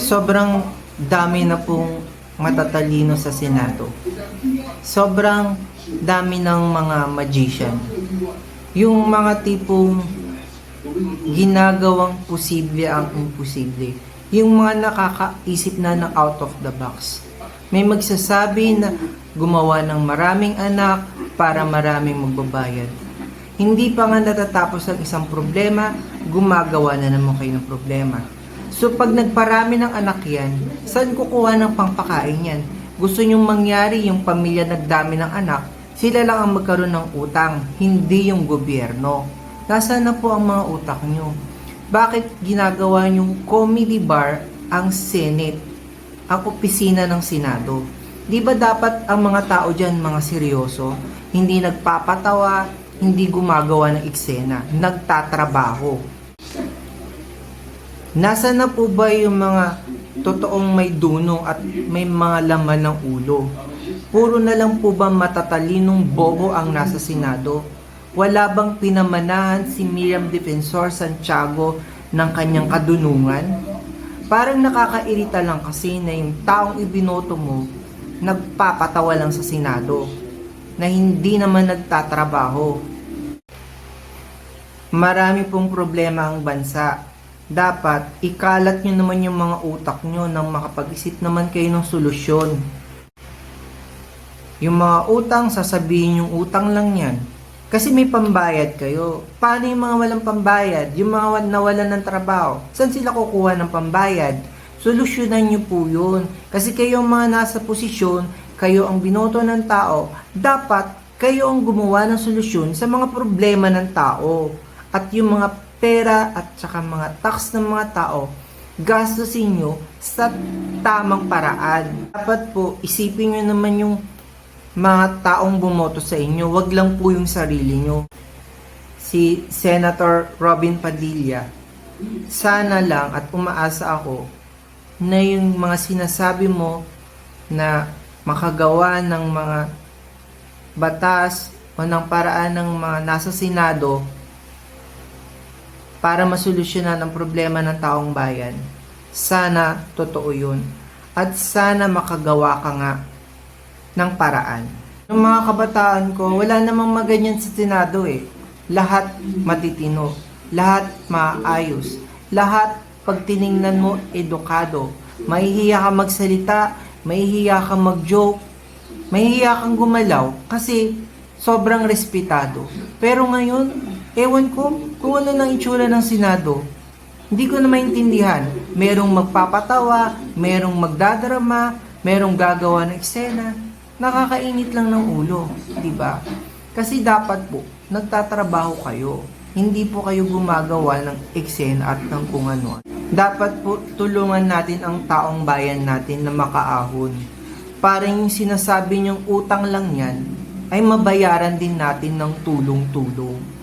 sobrang dami na pong matatalino sa Senado. Sobrang dami ng mga magician. Yung mga tipong ginagawang posible ang imposible. Yung mga nakakaisip na ng out of the box. May magsasabi na gumawa ng maraming anak para maraming magbabayad. Hindi pa nga natatapos ang isang problema, gumagawa na naman kayo ng problema. So pag nagparami ng anak yan, saan kukuha ng pangpakain yan? Gusto nyong mangyari yung pamilya nagdami ng anak, sila lang ang magkaroon ng utang, hindi yung gobyerno. Nasaan na po ang mga utak nyo? Bakit ginagawa nyong comedy bar ang Senate, ang opisina ng Senado? Di ba dapat ang mga tao dyan mga seryoso, hindi nagpapatawa, hindi gumagawa ng eksena, nagtatrabaho? Nasaan na po ba yung mga totoong may dunong at may mga laman ng ulo? Puro na lang po ba matatalinong bobo ang nasa Senado? Wala bang pinamanahan si Miriam Defensor Santiago ng kanyang kadunungan? Parang nakakairita lang kasi na yung taong ibinoto mo nagpapatawa lang sa Senado na hindi naman nagtatrabaho. Marami pong problema ang bansa. Dapat ikalat nyo naman yung mga utak nyo nang makapag-isip naman kayo ng solusyon. Yung mga utang, sasabihin yung utang lang yan. Kasi may pambayad kayo. Paano yung mga walang pambayad? Yung mga nawalan ng trabaho? Saan sila kukuha ng pambayad? Solusyonan nyo po yun. Kasi kayo ang mga nasa posisyon, kayo ang binoto ng tao, dapat kayo ang gumawa ng solusyon sa mga problema ng tao. At yung mga pera at saka mga tax ng mga tao, gastusin nyo sa tamang paraan. Dapat po, isipin nyo naman yung mga taong bumoto sa inyo, wag lang po yung sarili nyo. Si Senator Robin Padilla, sana lang at umaasa ako na yung mga sinasabi mo na makagawa ng mga batas o ng paraan ng mga nasa Senado para masolusyonan ang problema ng taong bayan. Sana totoo yun. At sana makagawa ka nga ng paraan. Yung mga kabataan ko, wala namang maganyan sa Senado eh. Lahat matitino. Lahat maayos. Lahat pag tiningnan mo, edukado. Mahihiya ka magsalita, mahihiya ka mag-joke, mahihiya kang gumalaw kasi sobrang respetado. Pero ngayon, ewan ko kung ano nang itsura ng Senado. Hindi ko na maintindihan. Merong magpapatawa, merong magdadrama, merong gagawa ng eksena. Nakakainit lang ng ulo, di ba? Kasi dapat po, nagtatrabaho kayo. Hindi po kayo gumagawa ng eksena at ng kung ano. Dapat po tulungan natin ang taong bayan natin na makaahon. Para yung sinasabi niyong utang lang yan, ay mabayaran din natin ng tulong-tulong.